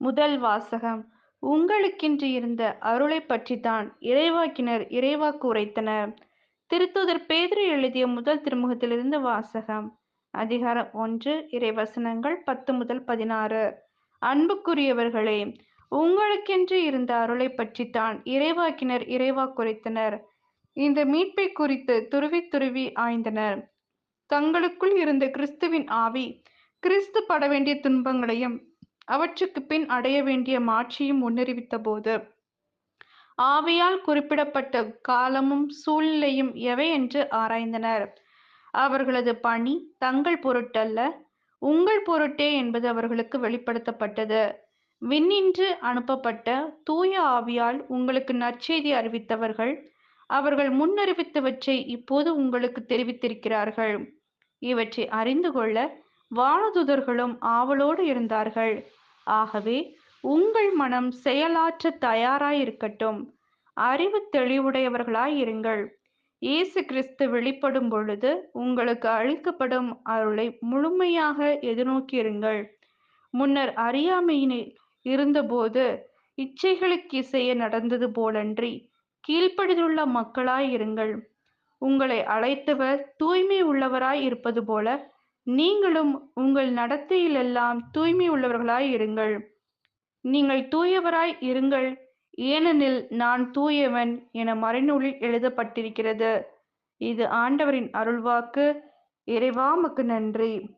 முதல் வாசகம். உங்களுக்கென்று இருந்த அருளை பற்றித்தான் இறைவாக்கினர் இறைவாக்கு உரைத்தனர் திருத்தூதர் பேதுரு எழுதிய முதல் திருமுகத்திலிருந்து வாசகம். அதிகாரம் ஒன்று இறைவசனங்கள் பத்து முதல் பதினாறு. அன்புக்குரியவர்களே உங்களுக்கென்று இருந்த அருளை பற்றித்தான் இறைவாக்கினர் இறைவாக்குரைத்தனர் இந்த மீட்பை குறித்து துருவி துருவி ஆய்ந்தனர். தங்களுக்குள் இருந்த கிறிஸ்துவின் ஆவி கிறிஸ்து பட வேண்டிய துன்பங்களையும் அவற்றுக்கு பின் அடைய வேண்டிய மாட்சியும் முன்னறிவித்த போது ஆவியால் குறிப்பிடப்பட்ட காலமும் சூழ்நிலையும் எவை என்று ஆராய்ந்தனர். அவர்களது பணி தங்கள் பொருட்டல்ல உங்கள் பொருட்டே என்பது அவர்களுக்கு வெளிப்படுத்தப்பட்டது. விண்ணின்று அனுப்பப்பட்ட தூய ஆவியால் உங்களுக்கு நற்செய்தி அறிவித்தவர்கள் அவர்கள் முன்னறிவித்தவற்றை இப்போது உங்களுக்கு தெரிவித்திருக்கிறார்கள். இவற்றை அறிந்து கொள்ள வானதுதர்களும் ஆவலோடு இருந்தார்கள். ஆகவே உங்கள் மனம் செயலாற்ற தயாராயிருக்கட்டும். அறிவு தெளிவுடையவர்களாய் இருங்கள். இயேசு கிறிஸ்து வெளிப்படும் பொழுது உங்களுக்கு அளிக்கப்படும் அருளை முழுமையாக எதிர்நோக்கியிருங்கள். முன்னர் அறியாமையினில் இருந்தபோது இச்சைகளுக்கு இசைய நடந்தது போலன்றி கீழ்ப்படிந்துள்ள மக்களாய் இருங்கள். உங்களை அழைத்தவர் தூய்மை உள்ளவராய் இருப்பது போல நீங்களும் உங்கள் நடத்தையிலெல்லாம் தூய்மை உள்ளவர்களாய் இருங்கள். நீங்கள் தூயவராய் இருங்கள். ஏனெனில் நான் தூயவன் என மறைநூலில் எழுதப்பட்டிருக்கிறது. இது ஆண்டவரின் அருள்வாக்கு. இறைவாமுக்கு நன்றி.